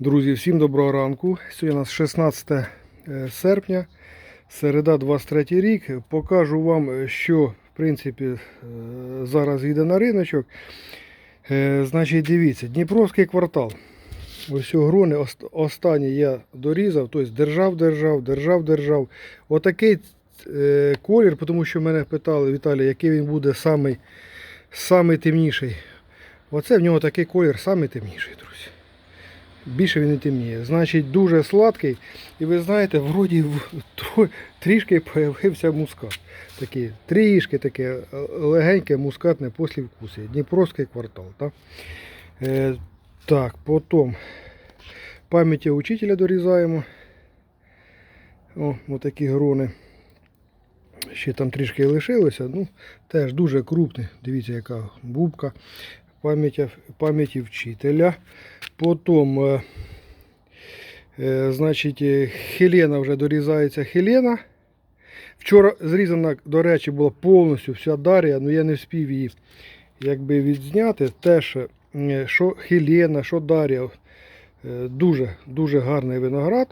Друзі, всім доброго ранку. Сьогодні у нас 16 е, серпня, середа 23 рік. Покажу вам, що в принципі е, зараз їде на риночок. Е, Значить, дивіться, Дніпровський квартал. Ось грони ост- останні я дорізав, тобто держав, держав, держав, держав. Отакий колір, тому що мене питали, Віталій, який він буде самий, самий темніший. Оце в нього такий колір самий темніший, друзі. Більше він не темніє. Значить, дуже сладкий. І ви знаєте, вроді трішки появився мускат. Такий, трішки таке е, легеньке мускатне послівкусі. Дніпровський квартал. Так, е, так потім пам'яті учителя дорізаємо. О, отакі грони. Ще там трішки лишилося. Ну, теж дуже крупний. Дивіться, яка бубка пам'яті, пам'яті вчителя. Потім, е, е, значить, е, Хелена вже дорізається Хелена. Вчора зрізана, до речі, була повністю вся Дар'я, але я не встиг її якби відзняти. Теж, що Хелена, що Дар'я. е, Дуже, дуже гарний виноград.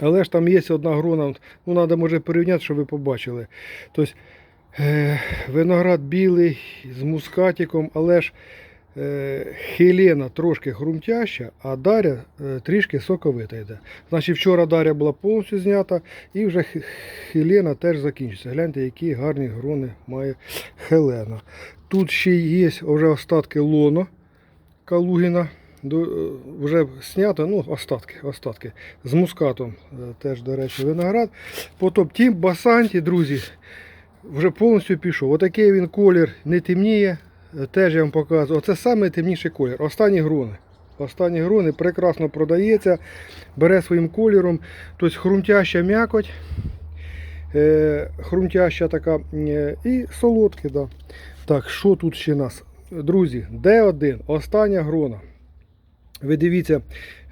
Але ж там є одна грона, ну треба може порівняти, щоб ви побачили. Тобто, виноград білий з мускатиком, але ж е, Хелена трошки хрумтяща, а Дар'я е, трішки соковита йде. Значить, вчора Дар'я була повністю знята і вже Хелена теж закінчиться. Гляньте, які гарні грони має Хелена. Тут ще є вже остатки лоно Калугіна. Е, вже знято, ну, остатки, остатки. З мускатом е, теж, до речі, виноград. Потім Тім Басанті, друзі, вже повністю пішов. Отакий він колір не темніє. Е, Теж я вам показую. Оце саме колір. Останні грони. Останні грони прекрасно продається, бере своїм кольором. Тобто хрумтяща м'якоть, е, хрумтяща така е, і солодкі. Да. Так, що тут ще нас? Друзі, Д1, остання грона. Ви дивіться,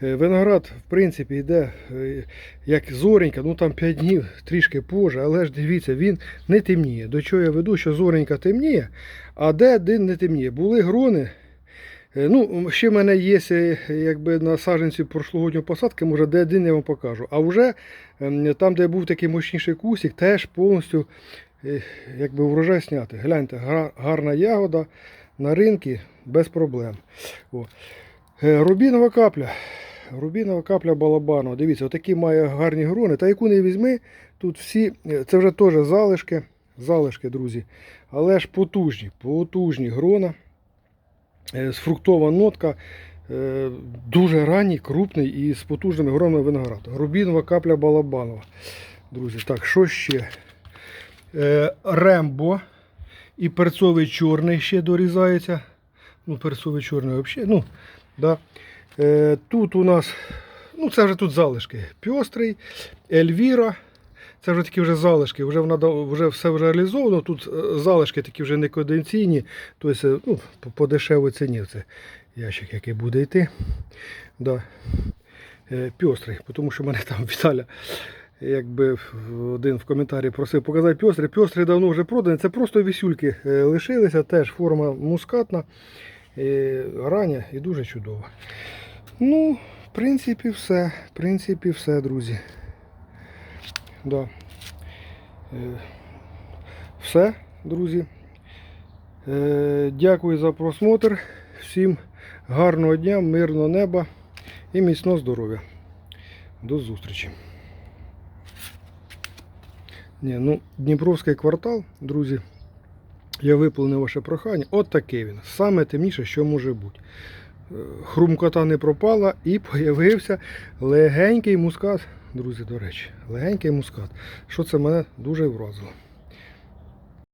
е, виноград, в принципі, йде е, як зоренька, ну там 5 днів трішки позже, але ж дивіться, він не темніє. До чого я веду, що зоренька темніє, а де один не темніє. Були грони. е, Ну, ще в мене є якби на саджанці прошлогодньої посадки, може, де один я вам покажу. А вже ем, там, де був такий мощніший кусик, теж повністю якби врожай зняти. Гляньте, гарна ягода на ринку без проблем. О. Е, Рубінова капля. Рубінова капля Балабанова. Дивіться, отакі має гарні грони. Та яку не візьми, тут всі, е, це вже теж залишки, залишки, друзі. Але ж потужні, потужні грона. Е, Сфруктова нотка. Дуже ранній, крупний і з потужними гронами винограду. Рубінова капля Балабанова. Друзі, так, що ще? Рембо і перцовий чорний ще дорізається. Ну, перцовий чорний взагалі. Ну, Да. Е, тут у нас, ну це вже тут залишки. Пьострий, Ельвіра. Це вже такі вже залишки, вже, вона, вже все вже реалізовано. Тут е, залишки такі вже не конденційні, тобто е, ну, по, дешевій ціні це ящик, який буде йти. Да. Е, пьострий, тому що мене там Віталя якби один в коментарі просив показати пьострий. Пьострий давно вже проданий. Це просто вісюльки лишилися, теж форма мускатна. Рання і дуже чудово. Ну, в принципі, все. В принципі, все, друзі. Да. Е, Все, друзі. Е, Дякую за просмотр. Всім гарного дня, мирного неба і міцного здоров'я. До зустрічі. Ні, ну, Дніпровський квартал, друзі. Я виповнив ваше прохання. От таке він. Саме темніше, що може бути. Е, Хрумкота не пропала і появився легенький мускат. Друзі, до речі, легенький мускат. Що це мене дуже вразило.